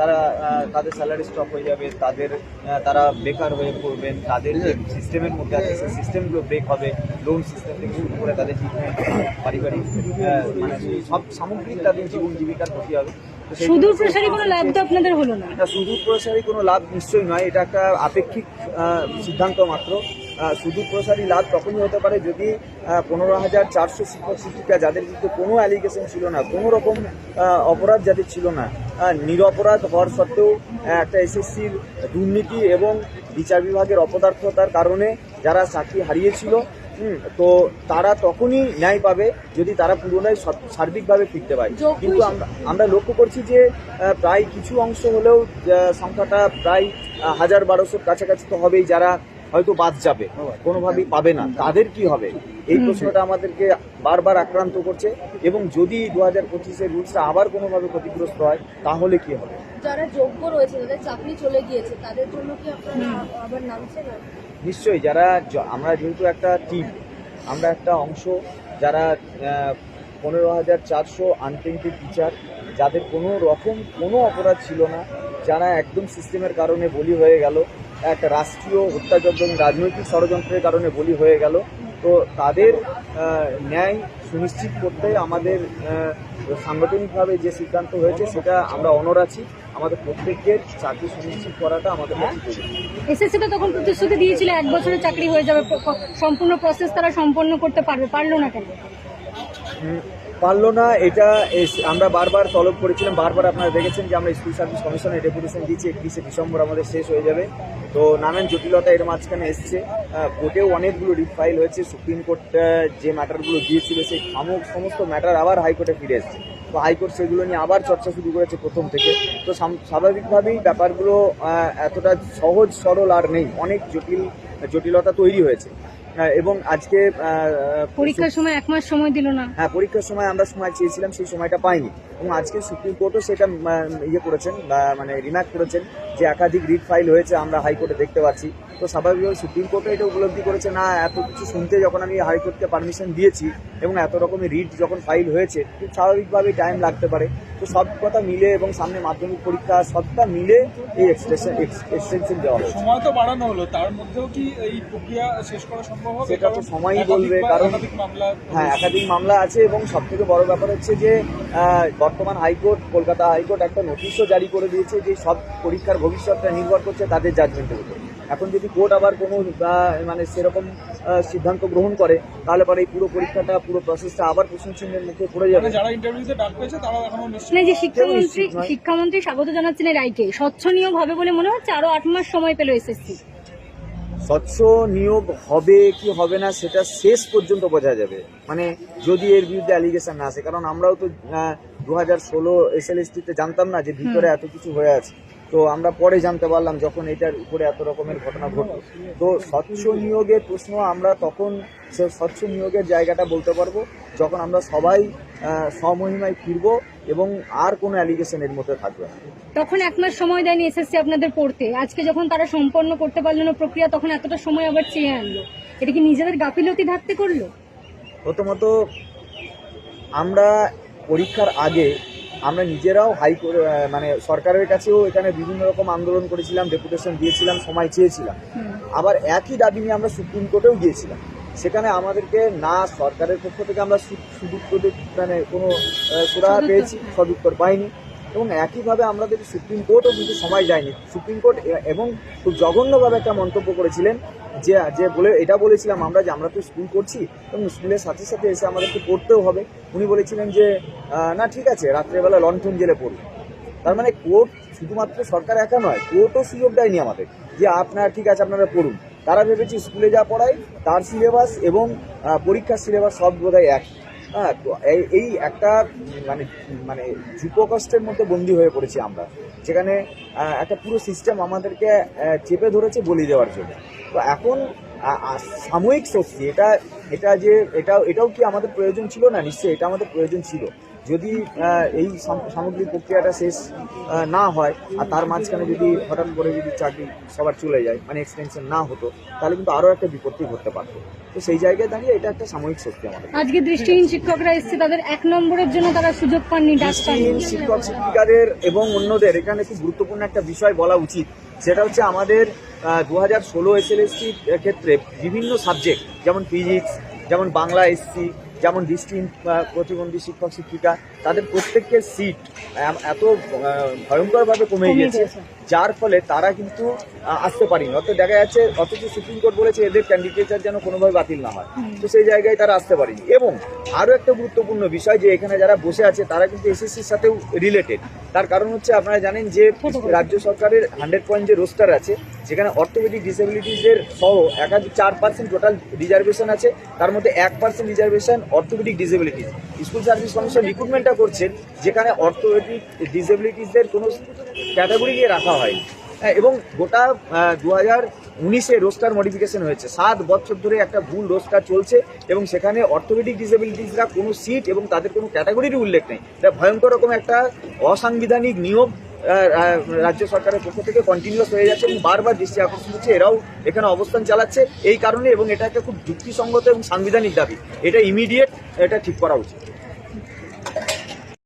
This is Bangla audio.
তারা তাদের স্যালারি স্টপ হয়ে যাবে তাদের তারা বেকার হয়ে পড়বেন তাদের যে সিস্টেমের মধ্যে আছে সেই সিস্টেমগুলো ব্রেক হবে লোন সিস্টেম থেকে শুরু করে তাদের জীবনে পারিবারিক মানে সব সামগ্রিক তাদের জীবন জীবিকার ক্ষতি হবে। সুদূর প্রসারী কোনো লাভ তো আপনাদের হলো না? এটা সুদূর প্রসারী কোনো লাভ নিশ্চয়ই নয় এটা একটা আপেক্ষিক সিদ্ধান্ত মাত্র। আহ, সুদূর প্রসারী লাভ তখনই হতে পারে যদি পনেরো হাজার চারশো শিক্ষক শিক্ষিকা যাদের বিরুদ্ধে কোনো অ্যালিগেশন ছিল না কোনো রকম অপরাধ যাদের ছিল না নিরপরাধ হওয়ার সত্ত্বেও একটা এসএসসির দুর্নীতি এবং বিচার বিভাগের অপদার্থতার কারণে যারা চাকরি হারিয়েছিল তো তারা তখনই ন্যায় পাবে যদি তারা পুরোটাই সার্বিকভাবে ফিরতে পারে। কিন্তু আমরা আমরা লক্ষ্য করছি যে প্রায় কিছু অংশ হলেও সংখ্যাটা প্রায় হাজার বারোশোর কাছাকাছি তো হবেই যারা হয়তো বাদ যাবে কোনোভাবেই পাবে না। তাদের কি হবে? এই প্রশ্নটা আমাদেরকে বারবার আক্রান্ত করছে এবং যদি দু হাজার পঁচিশের রুলসটা আবার কোনোভাবে ক্ষতিগ্রস্ত হয় তাহলে কি হবে? যারা যোগ্য রয়েছে যাদের চাকরি চলে গিয়েছে তাদের জন্য কি আপনারা আবার নামছেন? নিশ্চয়ই যারা আমরা যেহেতু একটা টিম আমরা একটা অংশ যারা পনেরো হাজার চারশো আনটেন্টেড টিচার যাদের কোনো রকম কোনো অপরাধ ছিল না যারা একদম সিস্টেমের কারণে বলি হয়ে গেল একটা রাষ্ট্রীয় হত্যাযজ্ঞ এবং রাজনৈতিক ষড়যন্ত্রের কারণে বলি হয়ে গেল। তো তাদের ন্যায় সুনিশ্চিত করতে আমাদের সাংগঠনিকভাবে যে সিদ্ধান্ত হয়েছে সেটা আমরা অনর আছি। আমাদের প্রত্যেকের চাকরি সুনিশ্চিত করাটা আমাদের। এসএসসি তো তখন প্রতিশ্রুতি দিয়েছিল এক বছরে চাকরি হয়ে যাবে। সম্পূর্ণ প্রসেস তারা সম্পন্ন করতে পারবে পারল না কেন? পারল না, এটা আমরা বারবার তলব করেছিলাম, বারবার আপনারা দেখেছেন যে আমরা স্কুল সার্ভিস কমিশনে ডেপুটেশন দিয়েছি, একত্রিশে ডিসেম্বর আমাদের শেষ হয়ে যাবে। তো নানান জটিলতা এর মাঝখানে এসছে। কোর্টেও অনেকগুলো রিট ফাইল হয়েছে, সুপ্রিম কোর্ট যে ম্যাটারগুলো দিয়েছিল, সেই সমস্ত সমস্ত ম্যাটার আবার হাইকোর্টে ফিরে এসছে। তো হাইকোর্ট সেগুলো নিয়ে আবার চর্চা শুরু করেছে প্রথম থেকে। তো স্বাভাবিকভাবেই ব্যাপারগুলো এতটা সহজ, সরল আর নেই। অনেক জটিল, জটিলতা তৈরি হয়েছে। এবং আজকে পরীক্ষার সময় এক মাস সময় দিল না। হ্যাঁ পরীক্ষার সময় আমরা সময় চেয়েছিলাম সেই সময়টা পাইনি। এবং আজকে সুপ্রিম কোর্টও সেটা ইয়ে করেছেন বা মানে রিমার্ক করেছেন যে একাধিক রিট ফাইল হয়েছে আমরা হাইকোর্টে দেখতে পাচ্ছি। তো স্বাভাবিকভাবে সুপ্রিম কোর্টও এটা উপলব্ধি করেছে না এত কিছু শুনতে যখন আমি হাইকোর্টকে পারমিশন দিয়েছি এবং এত রকমের রিট যখন ফাইল হয়েছে খুব স্বাভাবিকভাবেই টাইম লাগতে পারে। তো সব কথা মিলে এবং সামনে মাধ্যমিক পরীক্ষা সবটা মিলে এই এক্সটেনশন এক্সটেনশন দেওয়া হয়েছে। সময় তো বাড়ানো হলো তার মধ্যেও কি এই প্রক্রিয়া শেষ করা সম্ভব হবে? সেটা তো সময়ই বলবে, কারণ- হ্যাঁ একাধিক মামলা আছে এবং সব থেকে বড় ব্যাপার হচ্ছে যে বর্তমান হাইকোর্ট কলকাতা হাইকোর্ট একটা নোটিশও জারি করে দিয়েছে যে সব পরীক্ষার ভবিষ্যৎটা নির্ভর করছে তাদের জাজমেন্টের উপর। এখন যদি কোর্ট আবার কোনো মানে সেরকম সিদ্ধান্ত গ্রহণ করে তাহলে পরে এই পুরো পরীক্ষাটা পুরো প্রসেসটা আবার প্রশ্ন চিহ্নের মুখে পড়ে যাবে। মানে যারা ইন্টারভিউতে ডাক পেয়েছে তারা এখনও নিশ্চিত। মানে যে শিক্ষামন্ত্রী শিক্ষামন্ত্রী স্বাগত জানাচ্ছেন এই রায়কে স্বচ্ছ নিয়োগ হবে বলে মনে হচ্ছে? আরও আট মাস সময় পেল এসএসসি স্বচ্ছ নিয়োগ হবে কি হবে না সেটা শেষ পর্যন্ত বোঝা যাবে। মানে যদি এর বিরুদ্ধে অ্যালিগেশন না আসে কারণ আমরাও তো দু হাজার ষোলো এস এল জানতাম না যে ভিতরে এত কিছু হয়ে আছে। তো আমরা পরে জানতে পারলাম যখন এটার উপরে এত রকমের ঘটনা ঘটল। তো স্বচ্ছ নিয়োগের প্রশ্ন আমরা তখন সে স্বচ্ছ নিয়োগের জায়গাটা বলতে পারব যখন আমরা সবাই আহ, স্বমহিমায় ফিরবো এবং আর কোনো অ্যালিগেশন এর মধ্যে থাকবে না। তখন এক মাস সময় দেয়নি এসএসসি আপনাদের পড়তে। আজকে যখন তারা সম্পন্ন করতে পারল না প্রক্রিয়া তখন এতটা সময় আবার চেয়ে আনলো। এটা কি নিজেদের গাফিলতি ধারতে করল? প্রথমত আমরা পরীক্ষার আগে আমরা নিজেরাও হাই মানে সরকারের কাছেও এখানে বিভিন্ন রকম আন্দোলন করেছিলাম ডেপুটেশন দিয়েছিলাম সময় চেয়েছিলাম। আবার একই দাবি নিয়ে আমরা সুপ্রিম কোর্টেও গিয়েছিলাম। সেখানে আমাদেরকে না সরকারের পক্ষ থেকে আমরা সু- সুদুত্তর মানে কোনো সুরাহা পেয়েছি সদুত্তর পাইনি। এবং একইভাবে আমাদের সুপ্রিম কোর্টও কিন্তু সময় যায়নি সুপ্রিম কোর্ট এবং খুব জঘন্যভাবে একটা মন্তব্য করেছিলেন, যে যে বলে, এটা বলেছিলাম আমরা, যে আমরা তো স্কুল করছি, এবং স্কুলের সাথে সাথে এসে আমাদেরকে পড়তেও হবে। উনি বলেছিলেন যে না, ঠিক আছে, রাত্রেবেলা লন্ঠন জেলে পড়ুন। তার মানে কোর্ট শুধুমাত্র সরকার একা নয়, কোর্টও সুযোগ দেয়নি আমাদের, যে আপনারা, ঠিক আছে, আপনারা পড়ুন। তারা ভেবেছি স্কুলে যা পড়ায়, তার সিলেবাস এবং পরীক্ষার সিলেবাস সব বোধহয় এক। হ্যাঁ তো এই একটা মানে মানে যুপকষ্টের মধ্যে বন্দী হয়ে পড়েছি আমরা। যেখানে একটা পুরো সিস্টেম আমাদেরকে চেপে ধরেছে বলি দেওয়ার জন্য। তো এখন সাময়িক শক্তি এটা এটা যে এটা এটাও কি আমাদের প্রয়োজন ছিল না? নিশ্চয়ই এটা আমাদের প্রয়োজন ছিল। যদি এই সাম- সামগ্রিক প্রক্রিয়াটা শেষ না হয় আর তার মাঝখানে যদি হঠাৎ করে যদি চাকরি সবার চলে যায় মানে এক্সটেনশন না হতো তাহলে কিন্তু আরও একটা বিপত্তি ঘটতে পারতো। তো সেই জায়গায় দাঁড়িয়ে এটা একটা সাময়িক শক্তি আমাদের। আজকে দৃষ্টিহীন শিক্ষকরা এসছে তাদের এক নম্বরের জন্য তারা সুযোগ পাননি দৃষ্টিহীন শিক্ষক শিক্ষিকাদের এবং অন্যদের এখানে খুব গুরুত্বপূর্ণ একটা বিষয় বলা উচিত সেটা হচ্ছে আমাদের দু হাজার ষোলো এসএলএসটির ক্ষেত্রে বিভিন্ন সাবজেক্ট যেমন ফিজিক্স যেমন বাংলা এসসি যেমন দৃষ্টিহীন প্রতিবন্ধী শিক্ষক শিক্ষিকা তাদের প্রত্যেকের সিট এত ভয়ঙ্করভাবে কমে গিয়েছে যার ফলে তারা কিন্তু আসতে পারেনি। অর্থাৎ দেখা যাচ্ছে অথচ সুপ্রিম কোর্ট বলেছে এদের ক্যান্ডিডেটার যেন কোনোভাবে বাতিল না হয়। তো সেই জায়গায় তারা আসতে পারেনি। এবং আরও একটা গুরুত্বপূর্ণ বিষয় যে এখানে যারা বসে আছে তারা কিন্তু এসএসসির সাথেও রিলেটেড তার কারণ হচ্ছে আপনারা জানেন যে রাজ্য সরকারের হান্ড্রেড পয়েন্ট যে রোস্টার আছে যেখানে অর্থোপেডিক ডিসেবিলিটিসদের সহ একাধিক চার পার্সেন্ট টোটাল রিজার্ভেশন আছে। তার মধ্যে এক percent reservation orthopaedic disabilities school service commission রিক্রুটমেন্টটা করছেন যেখানে অর্থোপেডিক ডিসেবিলিটিসদের কোনো ক্যাটাগরি ক্যাটাগরিকে রাখা হয়নি। হ্যাঁ, এবং গোটা দু হাজার উনিশে রোস্টার মডিফিকেশন হয়েছে। সাত বছর ধরে একটা ভুল রোস্টার চলছে এবং সেখানে অর্থোপেডিক ডিসেবিলিটিসরা কোনো সিট এবং তাদের কোনো ক্যাটাগরির উল্লেখ নেই। এটা ভয়ঙ্কর রকম একটা অসাংবিধানিক আহ, রাজ্য সরকারের পক্ষ থেকে কন্টিনিউয়াস হয়ে যাচ্ছে এবং বারবার দৃষ্টি আকর্ষণ হচ্ছে এরাও এখানে অবস্থান চালাচ্ছে এই কারণে এবং এটা একটা খুব যুক্তিসঙ্গত এবং সাংবিধানিক দাবি। এটা ইমিডিয়েট এটা ঠিক করা উচিত।